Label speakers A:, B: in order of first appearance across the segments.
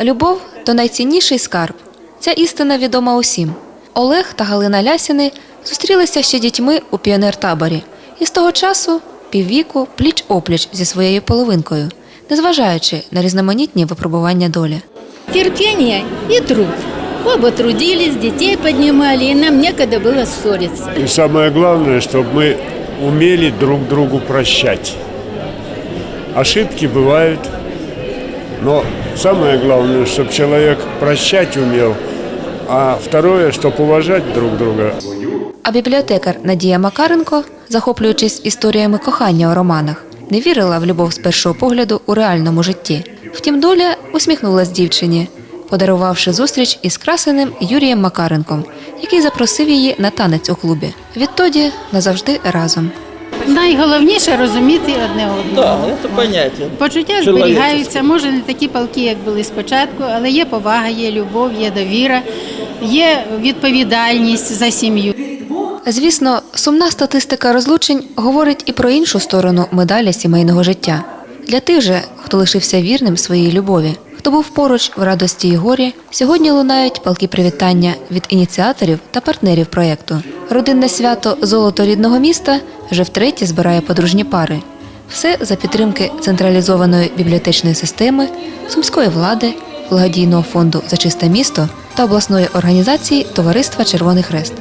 A: Любов то найцінніший скарб. Ця істина відома усім. Олег та Галина Лясіни зустрілися ще дітьми у піонер-таборі і з того часу піввіку пліч опліч зі своєю половинкою, незважаючи на різноманітні випробування долі.
B: терпение и труд. Оба трудились, детей поднимали, и нам некогда было ссориться.
C: И самое главное, чтобы мы умели друг другу прощать. Ошибки бывают, но самое главное, чтобы человек прощать умел, а второе, чтобы уважать друг друга.
A: А бібліотекар Надія Макаренко, захоплюючись історіями кохання у романах, не вірила в любов з першого погляду у реальному житті. Втім, доля усміхнулась дівчині, подарувавши зустріч із красеним Юрієм Макаренком, який запросив її на танець у клубі. Відтоді назавжди разом.
D: Найголовніше розуміти одне
E: Да,
D: одного.
E: это понятие.
D: Почуття зберігаються, може не такі палки, як були спочатку, але є повага, є любов, є довіра, є відповідальність за сім'ю.
A: Звісно, сумна статистика розлучень говорить і про іншу сторону медалі сімейного життя. Для тих же, хто лишився вірним своїй любові, хто був поруч в радості і горі, сьогодні лунають палки привітання від ініціаторів та партнерів проєкту. Родинне свято Золото рідного міста вже втретє збирає подружні пари. Все за підтримки централізованої бібліотечної системи, сумської влади, благодійного фонду за чисте місто та обласної організації Товариства Червоний Хрест.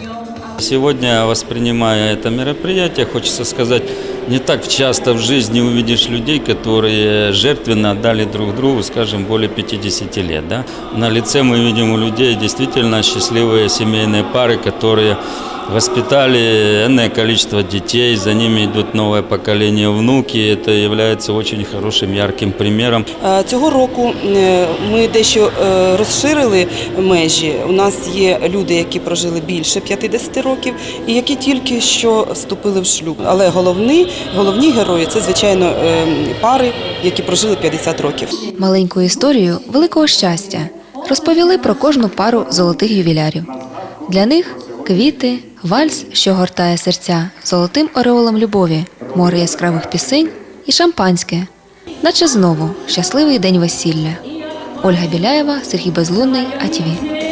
F: Сегодня, воспринимая это мероприятие, хочется сказать, не так часто в жизни увидишь людей, которые жертвенно отдали друг другу, скажем, более 50 лет. Да? На лице мы видим у людей действительно счастливые семейные пары, которые воспитали энное количество детей, за ними идут новое поколение внуки. Это является очень хорошим, ярким примером.
G: Е, Цього року е, ми дещо е, розширили межі. У нас є люди, які прожили більше 50 років, і які тільки що вступили в шлюб. Але головні, головні герої це звичайно е, пари, які прожили 50 років.
A: Маленьку історію великого щастя розповіли про кожну пару золотих ювілярів. Для них квіти, вальс, що гортає серця, золотим ореолом любові, море яскравих пісень і шампанське, наче знову щасливий день весілля. Ольга Біляєва, Сергій Безлунний, АТВ.